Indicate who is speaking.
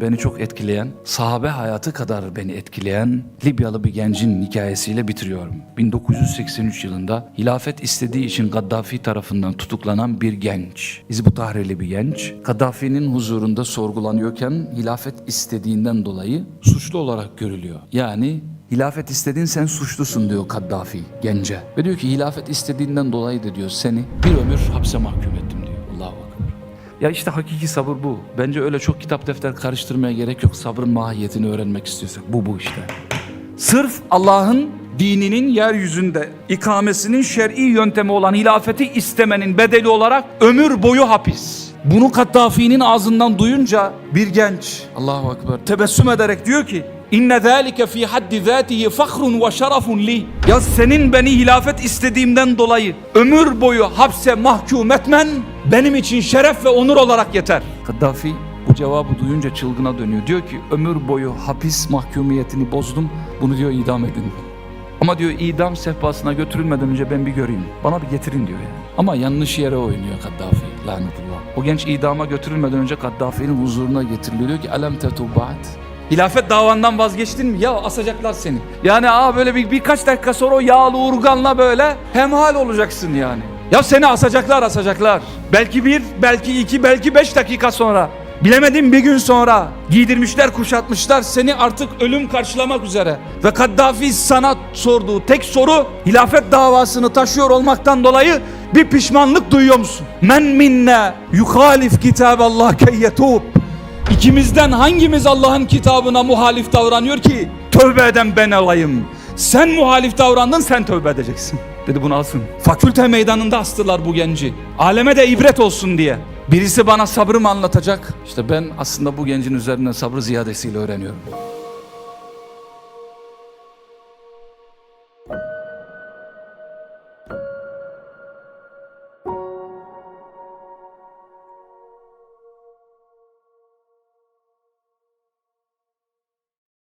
Speaker 1: Beni çok etkileyen, sahabe hayatı kadar beni etkileyen Libyalı bir gencin hikayesiyle bitiriyorum. 1983 yılında hilafet istediği için Gaddafi tarafından tutuklanan bir genç. İzbu Tahreli bir genç. Gaddafi'nin huzurunda sorgulanıyorken hilafet istediğinden dolayı suçlu olarak görülüyor. Yani hilafet istediğin sen suçlusun diyor Gaddafi gence. Ve diyor ki hilafet istediğinden dolayı da diyor seni bir ömür hapse mahkum Ya işte hakiki sabır bu. Bence öyle çok kitap defter karıştırmaya gerek yok. Sabrın mahiyetini öğrenmek istiyorsak bu bu işte. Sırf Allah'ın dininin yeryüzünde ikamesinin şer'i yöntemi olan hilafeti istemenin bedeli olarak ömür boyu hapis. Bunu Kaddafi'nin ağzından duyunca bir genç Allahu Ekber tebessüm ederek diyor ki İnne zâlike fî haddi zâtihi fahrun ve şerefun li. Ya senin beni hilafet istediğimden dolayı ömür boyu hapse mahkum etmen benim için şeref ve onur olarak yeter. Kaddafi bu cevabı duyunca çılgına dönüyor. Diyor ki ömür boyu hapis mahkumiyetini bozdum. Bunu diyor idam edin. Ama diyor idam sehpasına götürülmeden önce ben bir göreyim. Bana bir getirin diyor yani. Ama yanlış yere oynuyor Kaddafi lanetullah. O genç idama götürülmeden önce Kaddafi'nin huzuruna getiriliyor. Diyor ki alem tetubat. Hilafet davandan vazgeçtin mi? Ya asacaklar seni. Yani aa böyle bir birkaç dakika sonra o yağlı urganla böyle hemhal olacaksın yani. Ya seni asacaklar asacaklar. Belki bir, belki iki, belki beş dakika sonra. Bilemedim bir gün sonra giydirmişler kuşatmışlar seni artık ölüm karşılamak üzere. Ve Kaddafi sana sorduğu tek soru hilafet davasını taşıyor olmaktan dolayı bir pişmanlık duyuyor musun? Men minne yuhalif kitaballah keyyetub. İkimizden hangimiz Allah'ın kitabına muhalif davranıyor ki tövbe eden ben olayım. Sen muhalif davrandın sen tövbe edeceksin. Dedi bunu alsın. Fakülte meydanında astılar bu genci. Aleme de ibret olsun diye. Birisi bana sabrımı anlatacak. İşte ben aslında bu gencin üzerinden sabrı ziyadesiyle öğreniyorum.